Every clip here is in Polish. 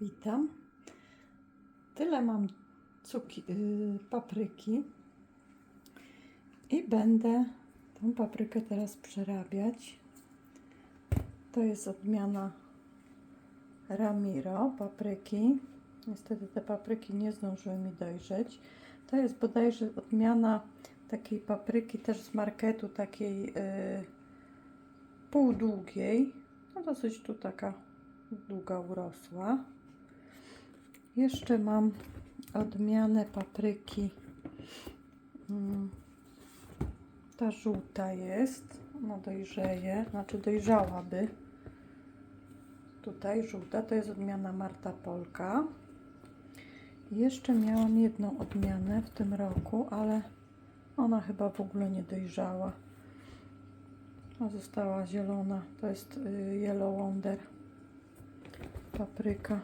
Witam. Tyle mam cuki, yy, papryki i będę tą paprykę teraz przerabiać. To jest odmiana Ramiro papryki. Niestety te papryki nie zdążyły mi dojrzeć. To jest bodajże odmiana takiej papryki też z marketu, takiej yy, półdługiej. No dosyć tu taka długa urosła. Jeszcze mam odmianę papryki. Mm, Ta żółta jest. Ona dojrzeje, znaczy dojrzałaby. Tutaj żółta to jest odmiana Marta Polka. Jeszcze miałam jedną odmianę w tym roku, ale ona chyba w ogóle nie dojrzała. A została zielona. To jest y, Yellow Wonder papryka.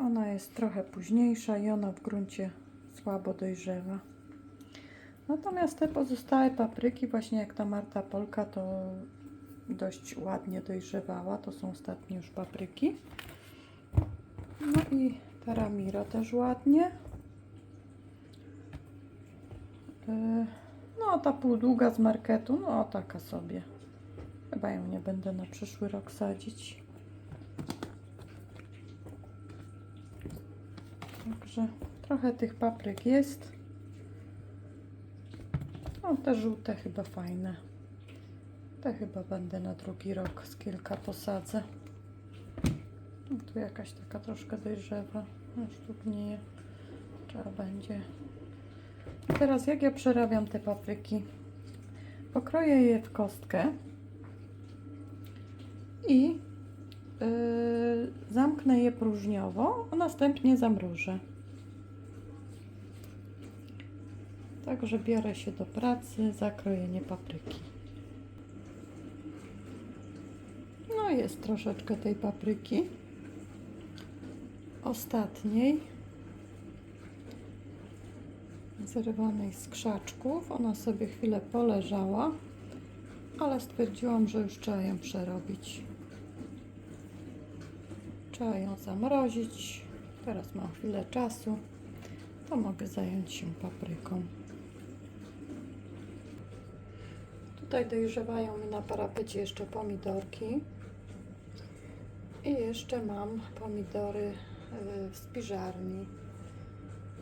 Ona jest trochę późniejsza i ona w gruncie słabo dojrzewa. Natomiast te pozostałe papryki, właśnie jak ta Marta Polka, to dość ładnie dojrzewała. To są ostatnie już papryki. No i ta Ramiro też ładnie. Yy, No, ta półdługa z marketu, no taka sobie. Chyba ją nie będę na przyszły rok sadzić. Także trochę tych papryk jest. No, te żółte chyba fajne. Te chyba będę na drugi rok z kilka posadzę. No, tu jakaś taka troszkę dojrzewa. Aż tu gnieje. Trzeba będzie. Teraz jak ja przerabiam te papryki? Pokroję je w kostkę i yy, zamknę je próżniowo, a następnie zamrożę. Także biorę się do pracy za krojenie papryki. No jest troszeczkę tej papryki. Ostatniej. Zerwanej z krzaczków. Ona sobie chwilę poleżała, ale stwierdziłam, że już trzeba ją przerobić. Trzeba ją zamrozić. Teraz mam chwilę czasu, to mogę zająć się papryką. Tutaj dojrzewają mi na parapecie jeszcze pomidorki. I jeszcze mam pomidory y, w spiżarni.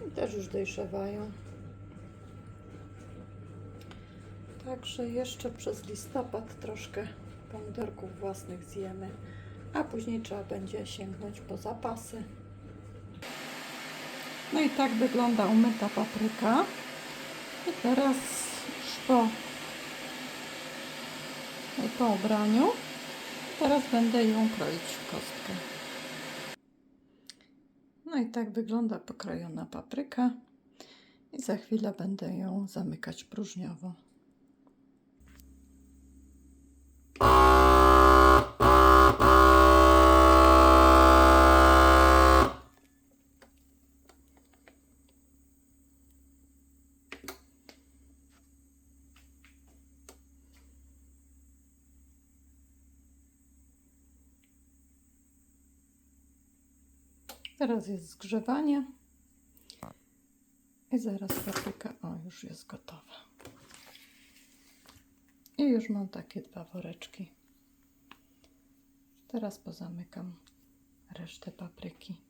I też już dojrzewają. Także jeszcze przez listopad troszkę pomidorków własnych zjemy, a później trzeba będzie sięgnąć po zapasy. No i tak wygląda umyta papryka. I teraz już po, po ubraniu, teraz będę ją kroić w kostkę. No i tak wygląda pokrojona papryka. I za chwilę będę ją zamykać próżniowo. Teraz jest zgrzewanie. I zaraz papryka, o już jest gotowa. I już mam takie dwa woreczki. Teraz pozamykam resztę papryki.